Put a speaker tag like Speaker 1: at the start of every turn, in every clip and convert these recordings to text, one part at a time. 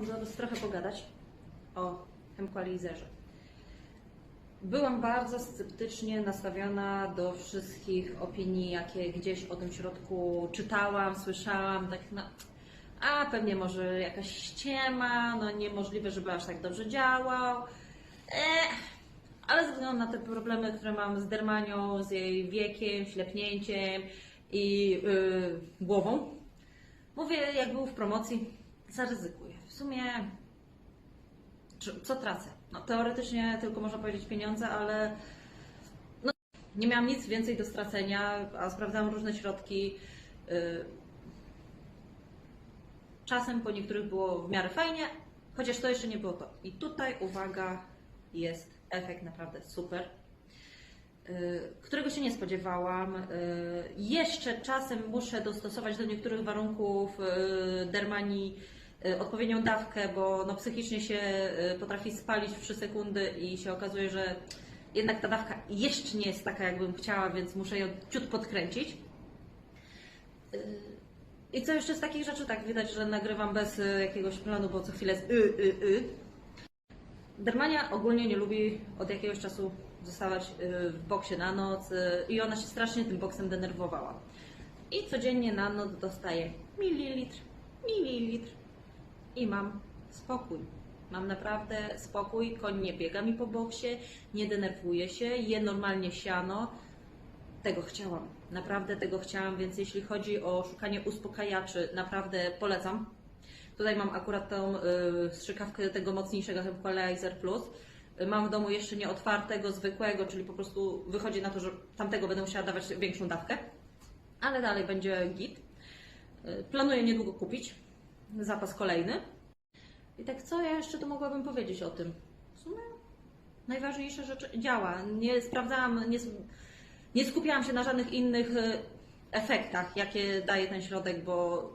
Speaker 1: przyszłam do Was trochę pogadać o Hemqualizerze. Byłam bardzo sceptycznie nastawiona do wszystkich opinii, jakie gdzieś o tym środku czytałam, słyszałam, tak no, a pewnie może jakaś ściema, no niemożliwe, żeby aż tak dobrze działał. Eh, ale ze względu na te problemy, które mam z dermanią, z jej wiekiem, ślepnięciem i yy, głową, mówię, jak był w promocji, zaryzykuję. W sumie, co tracę? No, teoretycznie tylko można powiedzieć pieniądze, ale no, nie miałam nic więcej do stracenia, a sprawdzałam różne środki. Yy, czasem po niektórych było w miarę fajnie, chociaż to jeszcze nie było to. I tutaj, uwaga, jest efekt naprawdę super, y, którego się nie spodziewałam. Y, Jeszcze czasem muszę dostosować do niektórych warunków y, dermanii y, odpowiednią dawkę, bo no, psychicznie się y, potrafi spalić w 3 sekundy i się okazuje, że jednak ta dawka jeszcze nie jest taka, jakbym chciała, więc muszę ją ciut podkręcić. I co jeszcze z takich rzeczy? Tak, widać, że nagrywam bez y, jakiegoś planu, bo co chwilę jest y, y, y. Dermania ogólnie nie lubi od jakiegoś czasu zostawać y, w boksie na noc y, i ona się strasznie tym boksem denerwowała. I codziennie na noc dostaję mililitr, mililitr i mam spokój. Mam naprawdę spokój, koń nie biega mi po boksie, nie denerwuje się, je normalnie siano. Tego chciałam, naprawdę tego chciałam, więc jeśli chodzi o szukanie uspokajaczy, naprawdę polecam. Tutaj mam akurat tą y, strzykawkę tego mocniejszego Hemqualizer Plus. Mam w domu jeszcze nie otwartego, zwykłego, czyli po prostu wychodzi na to, że tamtego będę musiała dawać większą dawkę. Ale dalej będzie git. Y, Planuję niedługo kupić zapas kolejny. I tak co ja jeszcze tu mogłabym powiedzieć o tym? W sumie najważniejsze rzeczy działa. Nie sprawdzałam, nie, nie skupiałam się na żadnych innych y, efektach, jakie daje ten środek, bo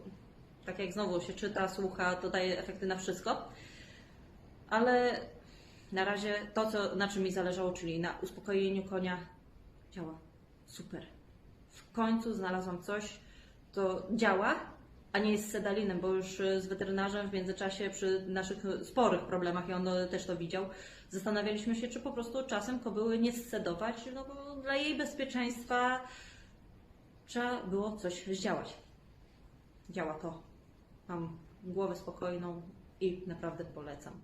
Speaker 1: tak jak znowu się czyta, słucha, to daje efekty na wszystko. Ale na razie to, co, na czym mi zależało, czyli na uspokojeniu konia, działa super. W końcu znalazłam coś, to działa, a nie jest sedalinem, bo już y, z weterynarzem w międzyczasie przy naszych sporych problemach, i on y, też to widział, zastanawialiśmy się, czy po prostu czasem kobyły nie scedować, no bo dla jej bezpieczeństwa trzeba było coś zdziałać. Działa to. Mam głowę spokojną i naprawdę polecam.